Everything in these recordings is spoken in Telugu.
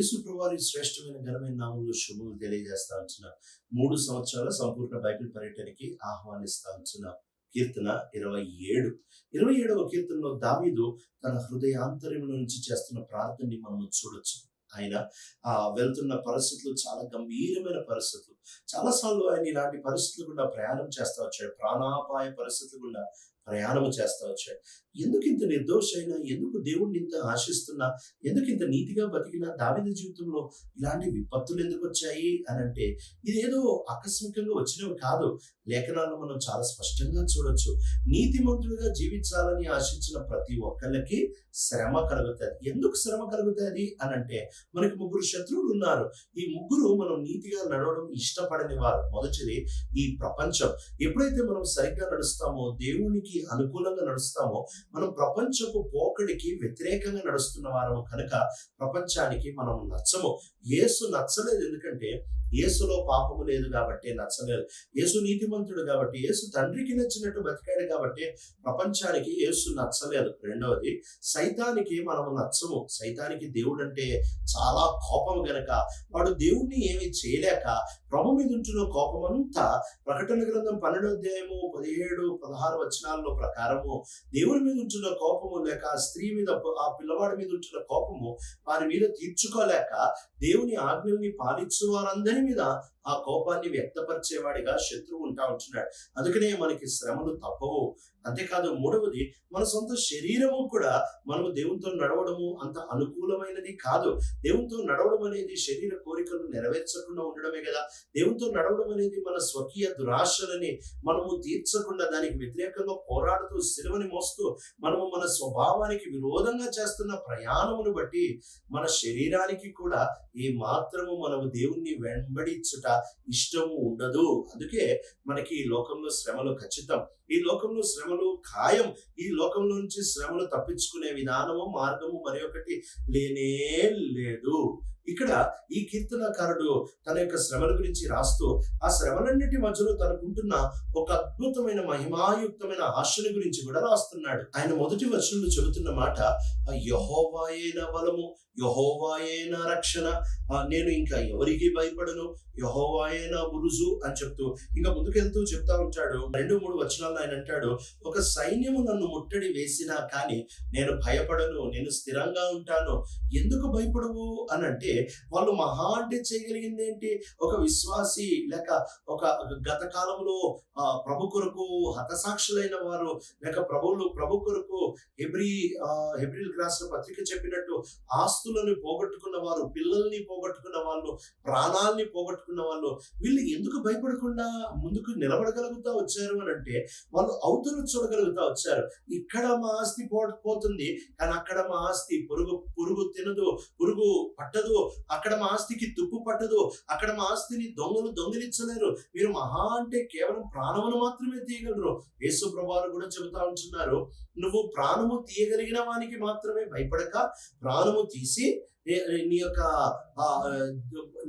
యేసు ప్రభువారి శ్రేష్టమైన ఘనమైన నామంలో శుభములు తెలియజేస్తా ఉంచిన మూడు సంవత్సరాల సంపూర్ణ బైబిల్ పర్యటనకి ఆహ్వానిస్తా ఉంచిన కీర్తన ఇరవై ఏడు. ఇరవై ఏడవ కీర్తనలో దావీదు తన హృదయాంతర్యం నుంచి చేస్తున్న ప్రార్థనని మనము చూడొచ్చు. ఆయన. ఆ వెళ్తున్న పరిస్థితులు చాలా గంభీరమైన పరిస్థితులు. చాలాసార్లు ఆయన ఇలాంటి పరిస్థితులు గుండా ప్రయాణం చేస్తూ వచ్చాడు. ప్రాణాపాయ పరిస్థితులు గుండా ప్రయాణం చేస్తా వచ్చాడు. ఎందుకు ఇంత నిర్దోషైనా? ఎందుకు దేవుణ్ణి ఇంత ఆశిస్తున్నా? ఎందుకు ఇంత నీతిగా బతికినా? దావిద జీవితంలో ఇలాంటి విపత్తులు ఎందుకు వచ్చాయి? అని అంటే ఇదేదో ఆకస్మికంగా వచ్చినవి కాదు. లేఖనాలు మనం చాలా స్పష్టంగా చూడొచ్చు. నీతిమంతుడిగా జీవించాలని ఆశించిన ప్రతి ఒక్కళ్ళకి శ్రమ కలుగుతుంది. ఎందుకు శ్రమ కలుగుతుంది? అని అంటే మనకి ముగ్గురు శత్రువులు ఉన్నారు. ఈ ముగ్గురు మనం నీతిగా నడవడం ఇష్టపడని వారు. మొదటిది ఈ ప్రపంచం. ఎప్పుడైతే మనం సరిగ్గా నడుస్తామో దేవునికి అనుకూలంగా నడుస్తామో మనం ప్రపంచపు పోకడికి వ్యతిరేకంగా నడుస్తున్న వారము కనుక ప్రపంచానికి మనం నచ్చము. యేసు నచ్చలేదు. ఎందుకంటే యేసులో పాపము లేదు కాబట్టి నచ్చలేదు. యేసు నీతిమంతుడు కాబట్టి యేసు తండ్రికి నచ్చినట్టు బతికాడు కాబట్టి ప్రపంచానికి యేసు నచ్చలేదు. రెండవది సైతానికి మనము నచ్చము. సైతానికి దేవుడు అంటే చాలా కోపం గనక వాడు దేవుణ్ణి ఏమీ చేయలేక ప్రభు మీద ఉంటున్న కోపం అంతా ప్రకటన గ్రంథం పన్నెండో అధ్యాయము పదిహేడు పదహారు వచనాల్లో ప్రకారము దేవుని మీద ఉంటున్న కోపము లేక ఆ స్త్రీ మీద ఆ పిల్లవాడి మీద ఉంటున్న కోపము వారి మీద తీర్చుకోలేక దేవుని ఆజ్ఞల్ని పాలించు వారందరి మీద ఆ కోపాన్ని వ్యక్తపరిచేవాడిగా శత్రువు ఉంటా ఉంటున్నాడు. అందుకనే మనకి శ్రమలు తప్పవు. అంతేకాదు మూడవది మన సొంత శరీరము కూడా మనము దేవునితో నడవడము అంత అనుకూలమైనది కాదు. దేవునితో నడవడం అనేది శరీర కోరికలు నెరవేర్చకుండా ఉండడమే కదా. దేవునితో నడవడం అనేది మన స్వకీయ దురాశలని మనము తీర్చకుండా దానికి వ్యతిరేకంగా పోరాడుతూ సిలువని మోస్తూ మనము మన స్వభావానికి విరోధంగా చేస్తున్న ప్రయాణమును బట్టి మన శరీరానికి కూడా ఏ మాత్రము మనము దేవుణ్ణి వెంబడించుట ఇష్టము ఉండదు. అందుకే మనకి ఈ లోకంలో శ్రమలు ఖచ్చితం. ఈ లోకంలో శ్రమలు ఖాయం. ఈ లోకంలో నుంచి శ్రమలు తప్పించుకునే విధానము మార్గము మరి ఒకటి లేనే లేదు. ఇక్కడ ఈ కీర్తనకారుడు తన యొక్క శ్రమల గురించి రాస్తూ ఆ శ్రమలన్నిటి మధ్యలో తనకుంటున్న ఒక అద్భుతమైన మహిమాయుక్తమైన ఆశని గురించి కూడా రాస్తున్నాడు. ఆయన మొదటి వచనంలో చెబుతున్న మాట యహోవాయేన బలము యహోవాయేన రక్షణ నేను ఇంకా ఎవరికి భయపడను యహోవాయేన బురుజు అని చెప్తూ ఇంకా ముందుకెళ్తూ చెప్తా ఉంటాడు. రెండు మూడు వచనాలు ఆయన అంటాడు ఒక సైన్యము నన్ను ముట్టడి వేసినా కానీ నేను భయపడను నేను స్థిరంగా ఉంటాను. ఎందుకు భయపడవు? అని అంటే వాళ్ళు మహా అంటే చేయగలిగింది ఏంటి ఒక విశ్వాసి లేక ఒక గత కాలంలో ప్రభు కొరకు హతసాక్షులైన వారు లేక ప్రభువులు ప్రభు కొరకు హెబ్రి హెబ్రిల్ రాసిన పత్రిక చెప్పినట్టు ఆస్తులను పోగొట్టుకున్న వారు పిల్లల్ని పోగొట్టుకున్న వాళ్ళు ప్రాణాల్ని పోగొట్టుకున్న వాళ్ళు వీళ్ళు ఎందుకు భయపడకుండా ముందుకు నిలబడగలుగుతా వచ్చారు అని అంటే వాళ్ళు అవతలు చూడగలుగుతా వచ్చారు. ఇక్కడ మా ఆస్తి పోతుంది కానీ అక్కడ మా ఆస్తి పురుగు పురుగు తినదు పురుగు పట్టదు అక్కడ మా ఆస్తికి తుప్పు పట్టదు అక్కడ మా ఆస్తిని దొంగలు దొంగిలించలేరు. మీరు మహా అంటే కేవలం ప్రాణమును మాత్రమే తీయగలరు. యేసు ప్రభావాలు కూడా చెబుతా ఉంటున్నారు నువ్వు ప్రాణము తీయగలిగిన వానికి మాత్రమే భయపడక ప్రాణము తీసి నీ యొక్క ఆ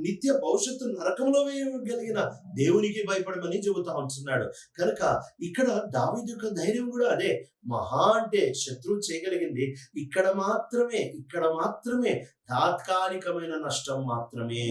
నిత్య భవిష్యత్తు నరకంలో వేయగలిగిన దేవునికి భయపడమని చెబుతా ఉంటున్నాడు. కనుక ఇక్కడ దావిద యొక్క ధైర్యం కూడా అదే. మహా అంటే శత్రువు చేయగలిగింది. ఇక్కడ మాత్రమే ఇక్కడ మాత్రమే తాత్కాలికమైన నష్టం మాత్రమే.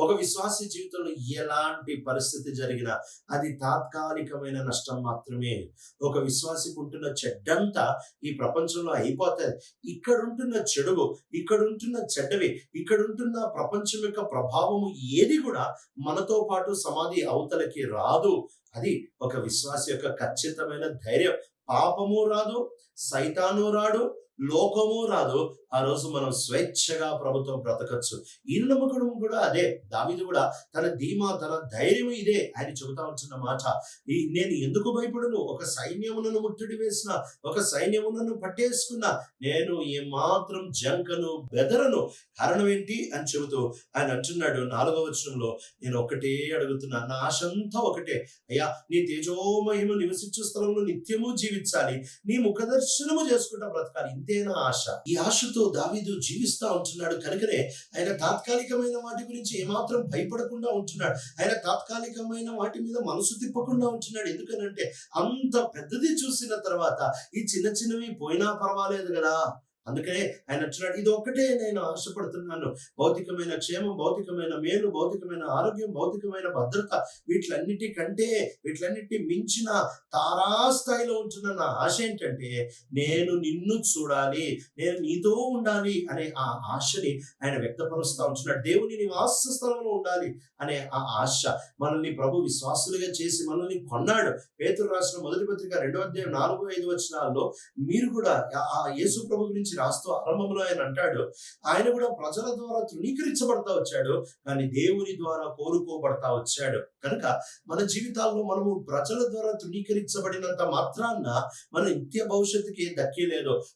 ఒక విశ్వాస జీవితంలో ఎలాంటి పరిస్థితి జరిగినా అది తాత్కాలికమైన నష్టం మాత్రమే. ఒక విశ్వాసికి ఉంటున్న చెడ్డంతా ఈ ప్రపంచంలో అయిపోతుంది ఇక్కడ ఉంటున్న చెడుగు ఇక్కడ ఉంటున్న చెడ్డవి ఇక్కడ ఉంటున్న ప్రపంచం యొక్క ప్రభావము ఏది కూడా మనతో పాటు సమాధి అవతలకి రాదు. అది ఒక విశ్వాస యొక్క ఖచ్చితమైన ధైర్యం. పాపము రాదు సైతాను రాడు లోకము రాదు. ఆ రోజు మనం స్వేచ్ఛగా ప్రభుత్వం బ్రతకచ్చు. ఈ నమ్మకడం కూడా అదే. దావిది కూడా తన ధీమా తన ధైర్యం ఇదే. ఆయన చెబుతా వచ్చిన మాట. ఈ నేను ఎందుకు భయపడను? ఒక సైన్యములను ముట్టడి వేసిన ఒక సైన్యములను పట్టేసుకున్న. నేను ఏమాత్రం జంకను బెదరను. కారణం ఏంటి అని చెబుతూ ఆయన అంటున్నాడు నాలుగవ వచనంలో. నేను ఒకటే అడుగుతున్నా. నా ఆశంతా ఒకటే. అయ్యా నీ తేజోమహిమ నివసించు స్థలంలో నిత్యము జీవించాలి. నీ ముఖదర్శనము చేసుకుంటా బ్రతకాలి. ఇంతేనా ఆశ. ఈ ఆశతో దావీదు జీవిస్తా ఉంటున్నాడు. కనుకనే ఆయన తాత్కాలికమైన వాటి గురించి ఏమాత్రం భయపడకుండా ఉంటున్నాడు. ఆయన తాత్కాలికమైన వాటి మీద మనసు తిప్పకుండా ఉంటున్నాడు. ఎందుకనంటే అంత పెద్దది చూసిన తర్వాత ఈ చిన్న చిన్నవి పోయినా పర్వాలేదు కదా. అందుకనే ఆయన అంటున్నాడు ఇది ఒక్కటే నేను ఆశపడుతున్నాను. భౌతికమైన క్షేమం భౌతికమైన మేలు భౌతికమైన ఆరోగ్యం భౌతికమైన భద్రత వీటిలన్నిటికంటే వీటిలన్నిటి మించిన తారాస్థాయిలో ఉంటున్న నా ఆశ ఏంటంటే నేను నిన్ను చూడాలి నేను నీతో ఉండాలి అనే ఆ ఆశని ఆయన వ్యక్తపరుస్తా ఉంటున్నాడు. దేవుని నివాస స్థలంలో ఉండాలి అనే ఆ ఆశ మనల్ని ప్రభు విశ్వాసులుగా చేసి మనల్ని కొన్నాడు. పేతులు రాసిన మొదటి పత్రిక రెండో అధ్యాయం నాలుగు ఐదు వచనాల్లో మీరు కూడా ఆ- ఆ యేసు ప్రభు గురించి రాస్తూ ఆరంభంలో ఆయన అంటాడు ఆయన కూడా ప్రజల ద్వారా తృణీకరించబడతా వచ్చాడు కానీ దేవుని ద్వారా కోరుకోబడతా వచ్చాడు. కనుక మన జీవితాల్లో మనము ప్రజల ద్వారా తృణీకరించబడినంత మాత్రాన్న మన నిత్య భవిష్యత్తుకి దక్కి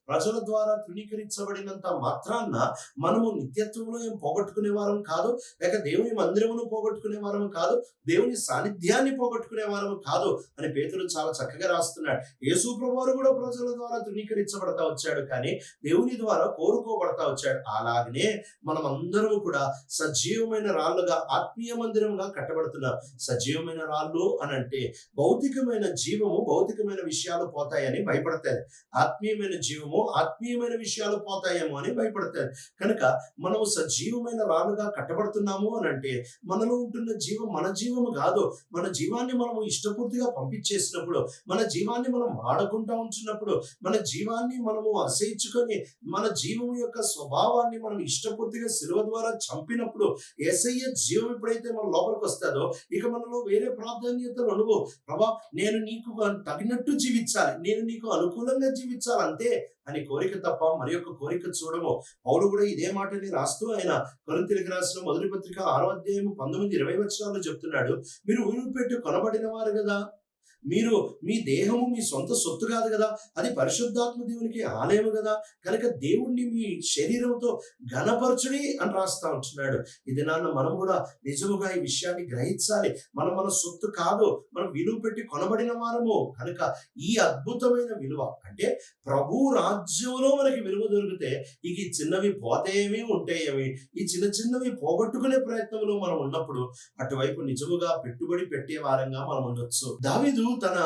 ప్రజల ద్వారా తృణీకరించబడినంత మాత్రాన్న మనము నిత్యత్వంలో ఏం పోగొట్టుకునే వారం కాదు లేక దేవుని మందిరమును పోగొట్టుకునే వారం కాదు దేవుని సాన్నిధ్యాన్ని పోగొట్టుకునే వారం కాదు అని పేతులు చాలా చక్కగా రాస్తున్నాడు. యేసు ప్రభువారు కూడా ప్రజల ద్వారా తృణీకరించబడతా వచ్చాడు కానీ దేవుని ద్వారా కోరుకోబడతా వచ్చాడు. అలాగనే మనం అందరం కూడా సజీవమైన రాళ్ళుగా ఆత్మీయ మందిరంగా కట్టబడుతున్నాం. సజీవమైన రాళ్ళు అని అంటే భౌతికమైన జీవము భౌతికమైన విషయాలు పోతాయని భయపడతారు ఆత్మీయమైన జీవము ఆత్మీయమైన విషయాలు పోతాయేమో అని భయపడతారు కనుక మనము సజీవమైన రాళ్ళుగా కట్టబడుతున్నాము అని అంటే మనలో ఉంటున్న జీవం మన జీవము కాదు. మన జీవాన్ని మనము ఇష్టపూర్తిగా పంపించేసినప్పుడు మన జీవాన్ని మనం వాడకుండా ఉంచున్నప్పుడు మన జీవాన్ని మనము అసహించుకొని మన జీవం యొక్క స్వభావాన్ని మనం ఇష్టపూర్తిగా శిలువ ద్వారా చంపినప్పుడు ఏసయ్య జీవం ఎప్పుడైతే మన లోపలికి వస్తుందో ఇక మనలో వేరే ప్రాధాన్యతలు ఉండవు. ప్రభా నేను నీకు తగినట్టు జీవించాలి. నేను నీకు అనుకూలంగా జీవించాలి అంతే అని కోరిక తప్ప మరి యొక్క కోరిక చూడము. పౌలు కూడా ఇదే మాటని రాస్తూ ఆయన కొరింతలకు రాసిన మొదటి పత్రిక ఆరో అధ్యాయం పంతొమ్మిది ఇరవై వచ్చాల్లో చెప్తున్నాడు. మీరు ఊరు పెట్టి కొనబడిన వారు కదా. మీరు మీ దేహము మీ సొంత సొత్తు కాదు కదా అది పరిశుద్ధాత్మ దేవునికి ఆలయము కదా కనుక దేవుణ్ణి మీ శరీరంతో ఘనపరచుడి అని రాస్తా ఉంటున్నాడు. ఇది నాన్న మనం కూడా నిజముగా ఈ విషయాన్ని గ్రహించాలి. మనం మన సొత్తు కాదు మనం విలువ పెట్టి కొనబడిన వారము కనుక ఈ అద్భుతమైన విలువ అంటే ప్రభు రాజ్యంలో మనకి విలువ దొరికితే ఇక ఈ చిన్నవి పోతేవి ఉంటాయేమి? ఈ చిన్న చిన్నవి పోగొట్టుకునే ప్రయత్నంలో మనం ఉన్నప్పుడు అటువైపు నిజముగా పెట్టుబడి పెట్టే వారంగా మనం ఉండొచ్చు. దావీదు తన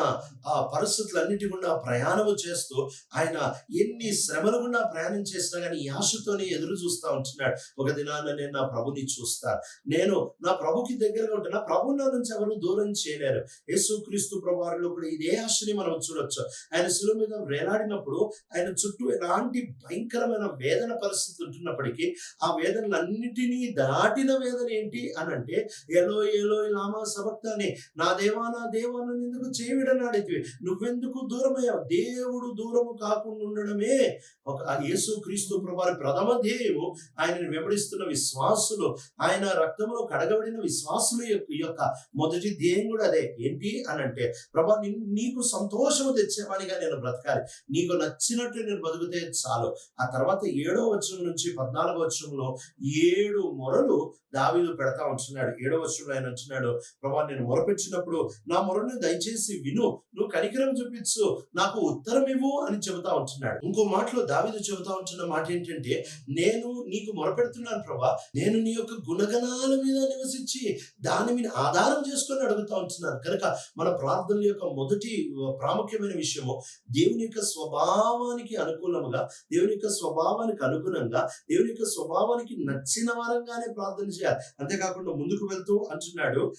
ఆ పరిస్థితులన్నిటి గుండా ప్రయాణము చేస్తూ ఆయన ఎన్ని శ్రమలు గుండా ప్రయాణం చేసినా కానీ ఈ ఎదురు చూస్తా ఉంటున్నాడు. ఒక దినాన నేను నా ప్రభుని చూస్తాను నేను నా ప్రభుకి దగ్గరగా ఉంటాను నా ప్రభు నా నుంచి ఎవరు దూరం చేయలేరు. యేసుక్రీస్తు ప్రభువారిలో కూడా ఇదే ఆశని మనం చూడొచ్చు. ఆయన శిలువ మీద వేలాడినప్పుడు ఆయన చుట్టూ ఎలాంటి భయంకరమైన వేదన పరిస్థితి ఉంటున్నప్పటికీ ఆ వేదనలన్నిటినీ దాటిన వేదన ఏంటి అని అంటే ఎలో ఎలో లామా అని నా దేవా నా దేవా నింద ఎందుకు చేవిడనాడితివి నువ్వెందుకు దూరమయ్యావు? దేవుడు దూరము కాకుండా ఉండడమే ఒక యేసు క్రీస్తు ప్రభావి ప్రథమ ధ్యేయము. ఆయనను వెంబడిస్తున్న విశ్వాసులు ఆయన రక్తంలో కడగబడిన విశ్వాసుల యొక్క ఈ యొక్క మొదటి ధ్యేయం కూడా అదే. ఏంటి అని అంటే ప్రభా నీకు సంతోషము తెచ్చేవానిగా నేను బ్రతకాలి. నీకు నచ్చినట్టు నేను బతికితే చాలు. ఆ తర్వాత ఏడో వచనం నుంచి పద్నాలుగో వచనంలో ఏడు మొరలు దావీదు పెడతా ఉంటున్నాడు. ఏడో వచనంలో ఆయన వచ్చినాడు ప్రభా నేను మొరపెట్టినప్పుడు నా మొరను దయచేసి విను. నువ్వు కనికరం చూపించు. నాకు ఉత్తరం ఇవ్వు అని చెబుతా ఉంటున్నాడు. ఇంకో మాటలో దావిదు చెబుతా ఉంటున్న మాట ఏంటంటే నేను నీకు మొరపెడుతున్నాను ప్రభా. నేను నీ యొక్క గుణగణాల మీద నివసించి దాని మీద ఆధారం చేసుకొని అడుగుతా ఉంటున్నాను. కనుక మన ప్రార్థనల యొక్క మొదటి ప్రాముఖ్యమైన విషయము దేవుని యొక్క స్వభావానికి అనుకూలముగా దేవుని యొక్క స్వభావానికి అనుగుణంగా దేవుని యొక్క స్వభావానికి నచ్చిన వారంగానే ప్రార్థన చేయాలి. అంతేకాకుండా ముందుకు వెళ్తూ అంటున్నాడు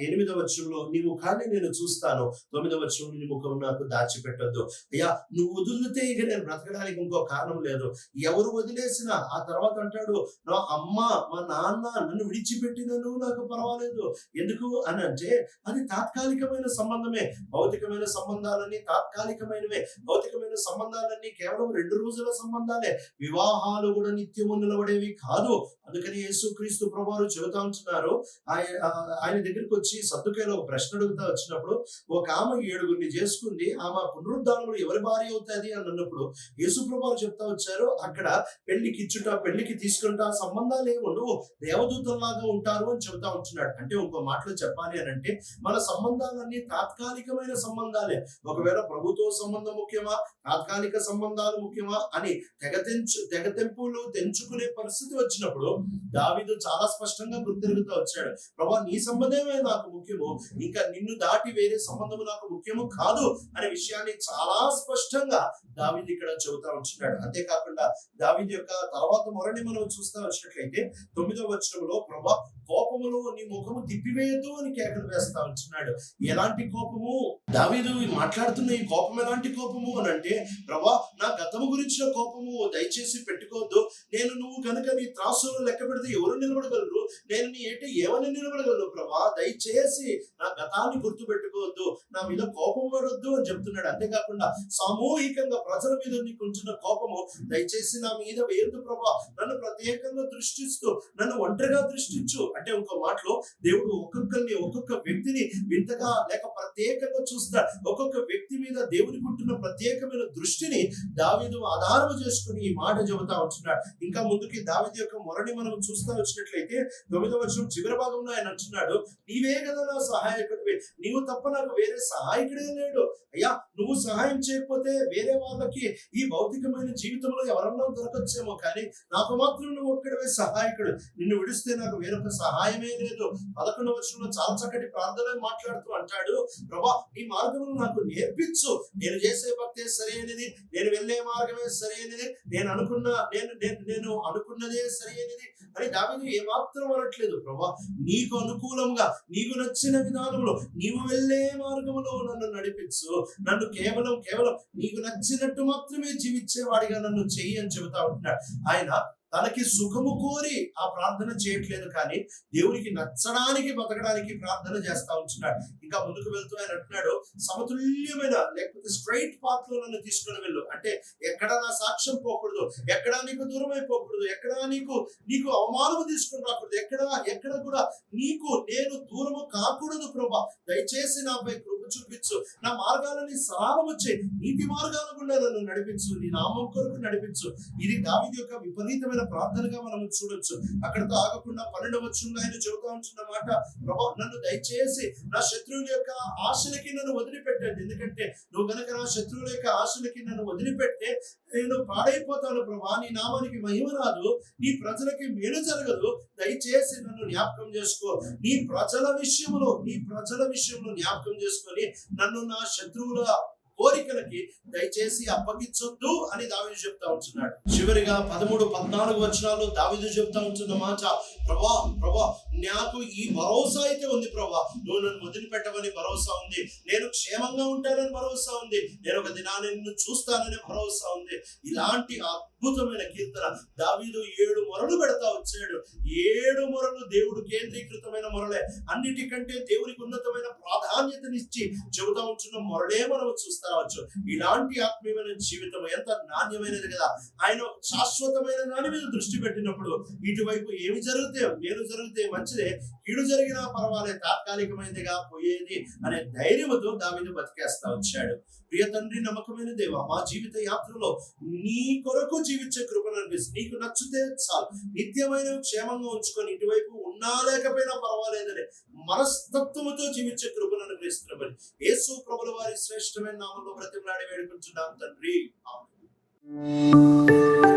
ఎనిమిదవ వచ్చంలో నీవు కానీ నేను చూస్తాను తొమ్మిదవ వచనంలో నీ ముఖం నాకు దాచిపెట్టద్దు. అయ్యా నువ్వు వదిలితే ఇక నేను బ్రతకడానికి ఇంకో కారణం లేదు. ఎవరు వదిలేసినా ఆ తర్వాత అంటాడు నా అమ్మ మా నాన్న నన్ను విడిచిపెట్టినను నాకు పర్వాలేదు. ఎందుకు? అని అంటే అది తాత్కాలికమైన సంబంధమే. భౌతికమైన సంబంధాలన్నీ తాత్కాలికమైనవే. భౌతికమైన సంబంధాలన్నీ కేవలం రెండు రోజుల సంబంధాలే. వివాహాలు కూడా నిత్యము నిలబడేవి కాదు. అందుకని యేసుక్రీస్తు ప్రభువారు చెబుతా ఉంటున్నారు. ఆయన ఆయన దగ్గరికి వచ్చి సత్తుకేలో ఒక ప్రశ్న అడుగుతా వచ్చినప్పుడు ఒక ఆమె ఏడుగురిని చేసుకుంది ఆమె పునరుద్ధానంలో ఎవరి భార్య అవుతుంది అని అన్నప్పుడు యేసు ప్రభువారు చెప్తా వచ్చారు అక్కడ పెళ్ళికి ఇచ్చుట పెళ్ళికి తీసుకుంటా సంబంధాలు ఏమి ఉండవు దేవదూతల్లాగా ఉంటారు అని చెబుతా ఉంటున్నాడు. అంటే ఇంకో మాటలో చెప్పాలి అని అంటే మన సంబంధాలన్నీ తాత్కాలికమైన సంబంధాలే. ఒకవేళ ప్రభుత్వ సంబంధం ముఖ్యమా? తాత్కాలిక సంబంధాలు ముఖ్యమా? అని తెగతెంచు తెగతెంపులు తెంచుకునే పరిస్థితి వచ్చినప్పుడు దావీదు చాలా స్పష్టంగా గుర్తిరుగుతూ వచ్చాడు. ప్రభా నీ సంబంధమే నాకు ముఖ్యము. ఇంకా నిన్ను దాటి వేరే సంబంధము నాకు ముఖ్యము కాదు అనే విషయాన్ని చాలా స్పష్టంగా దావిది ఇక్కడ చెబుతా ఉంటున్నాడు. అంతేకాకుండా దావిది యొక్క తర్వాత మొరని మనం చూస్తా వచ్చినట్లయితే తొమ్మిదవ వచనంలో ప్రభా కోపములో నీ ముఖము తిప్పివేయద్దు అని కేకలు వేస్తా ఉంటున్నాడు. ఎలాంటి కోపము? దావీదు మాట్లాడుతున్న ఈ కోపం ఎలాంటి కోపము అని అంటే ప్రభా నా గతము గురించిన కోపము దయచేసి పెట్టుకోవద్దు. నేను నువ్వు కనుక నీ త్రాసులో లెక్క పెడితే ఎవరు నిలబడగలరు? నేను నీ ఏంటి ఏమని నిలబడగలను ప్రభా? దయచేసి నా గతాన్ని గుర్తు పెట్టుకోవద్దు నా మీద కోపం పడొద్దు అని చెప్తున్నాడు. అంతేకాకుండా సామూహికంగా ప్రజల మీద నీకు ఉంచిన కోపము దయచేసి నా మీద వేయద్దు ప్రభా. నన్ను ప్రత్యేకంగా దృష్టిస్తూ నన్ను ఒంటరిగా దృష్టించు. అంటే ఇంకో మాటలో దేవుడు ఒక్కొక్కరిని ఒక్కొక్క వ్యక్తిని వింతగా లేక ప్రత్యేకంగా చూస్తాడు ఒక్కొక్క వ్యక్తి మీద దేవుని ఉంటున్న ప్రత్యేకమైన దృష్టిని దావీదు ఆధారం చేసుకుని ఈ మాట చెబుతా ఉంటున్నాడు. ఇంకా ముందుకి దావీదు యొక్క మొరని మనం చూస్తా వచ్చినట్లయితే తొమ్మిదవ వచనం చివరి భాగంలో ఆయన అంటున్నాడు నీవే కదా నా సహాయకుడివి. నీవు తప్ప నాకు వేరే సహాయకుడే లేడు. అయ్యా నువ్వు సహాయం చేయకపోతే వేరే వాళ్ళకి ఈ భౌతికమైన జీవితంలో ఎవరన్నా దొరకచ్చేమో కానీ నాకు మాత్రం నువ్వు ఒక్కడవే సహాయకుడు. నిన్ను విడిస్తే నాకు వేరొక సహాయమే లేదు. పదకొండవ వర్షంలో చాలా చక్కటి ప్రార్థన మాట్లాడుతూ అంటాడు. ప్రభా ఈ మార్గమును నాకు నేర్పించు. నేను చేసే భక్తే సరైనది నేను వెళ్ళే మార్గమే సరైనది నేను అనుకున్న నేను నేను నేను అనుకున్నదే సరైనది అని దావిని ఏమాత్రం అనట్లేదు ప్రభా. నీకు అనుకూలంగా నీకు నచ్చిన విధానంలో నీవు వెళ్ళే మార్గములో నన్ను నడిపించు. నన్ను కేవలం కేవలం నీకు నచ్చినట్టు మాత్రమే జీవించేవాడిగా నన్ను చెయ్యి అని చెబుతా ఉంటున్నాడు. ఆయన తనకి సుఖము కోరి ఆ ప్రార్థన చేయట్లేదు కానీ దేవునికి నచ్చడానికి బతకడానికి ప్రార్థన చేస్తా ఉంటున్నాడు. ఇంకా ముందుకు వెళ్తూ ఆయన అంటున్నాడు సమతుల్యమైన లేకపోతే స్ట్రైట్ పాత్లో నన్ను తీసుకుని వెళ్ళు. అంటే ఎక్కడ నా సాక్ష్యం పోకూడదు ఎక్కడ నీకు దూరం అయిపోకూడదు ఎక్కడ నీకు నీకు అవమానము తీసుకుని రాకూడదు ఎక్కడ ఎక్కడ కూడా నీకు నేను దూరము కాకూడదు ప్రభా. దయచేసి నాపై కృప చూపించు. నా మార్గాలని సరళము చేయి నీతి మార్గాల గుండా నన్ను నడిపించు నీ నామం కొరకు నడిపించు. ఇది దావిది యొక్క విపరీతమైన ప్రార్థనగా మనం చూడొచ్చు. అక్కడతో ఆగకుండా పన్నెండు వచ్చుంగా ఆయన చెబుతా ఉంటున్న మాట ప్రభా నన్ను దయచేసి నా శత్రువుల యొక్క ఆశలకి నన్ను వదిలిపెట్టండి. ఎందుకంటే నువ్వు గనక నా శత్రువుల యొక్క ఆశలకి నన్ను వదిలిపెట్టే నేను పాడైపోతాను ప్రభా. నీ నామానికి మహిమ రాదు నీ ప్రజలకి మేలు జరగదు. దయచేసి నన్ను జ్ఞాపకం చేసుకో. నీ ప్రజల విషయంలో నీ ప్రజల విషయంలో జ్ఞాపకం చేసుకొని నన్ను నా శత్రువుల కోరికలకి దయచేసి అప్పగించొద్దు అని దావిదు చెప్తా ఉంటున్నాడు. చివరిగా పదమూడు పద్నాలుగు వచనాలు దావిదు చెప్తా ఉంటున్న మాట ప్రభా ప్రభా నాకు ఈ భరోసా అయితే ఉంది ప్రభా. నువ్వు నన్ను వదిలిపెట్టవని భరోసా ఉంది. నేను క్షేమంగా ఉంటానని భరోసా ఉంది. నేను ఒక దినాన్ని నిన్ను చూస్తానని భరోసా ఉంది. ఇలాంటి అద్భుతమైన కీర్తన. దావీదు ఏడు మొరలు పెడతా వచ్చాడు. ఏడు మొరలు దేవుడు కేంద్రీకృతమైన మొరలే. అన్నిటికంటే దేవునికి ఉన్నతమైన ప్రాధాన్యతనిచ్చి చెబుతా ఉంటున్న మొరలే మనం చూస్తావచ్చు ఇలాంటి ఆత్మీయమైన జీవితం ఎంత నాణ్యమైనది కదా. ఆయన శాశ్వతమైన దాని మీద దృష్టి పెట్టినప్పుడు ఇటువైపు ఏమి జరిగితే మేలు జరిగితే మంచిదే. కీడు జరిగినా పర్వాలేదు తాత్కాలికమైనదిగా పోయేది అనే ధైర్యంతో దావిని బతికేస్తా వచ్చాడు. ప్రియ తండ్రి నమ్మకమైన దేవ మా జీవిత యాత్రలో నీ కొరకు జీవించే కృపను అనిపిస్తుంది. నీకు నచ్చితే చాలు. నిత్యమైన క్షేమంగా ఉంచుకొని ఇటువైపు ఉన్నా లేకపోయినా పర్వాలేదని మనస్తత్వముతో జీవించే కృపను అనుగ్రహిస్తున్నామని యేసు ప్రభుల వారి శ్రేష్టమైన నామంలో బ్రతిమలాడి వేడుకుంటున్నాం తండ్రి. ఆమేన్.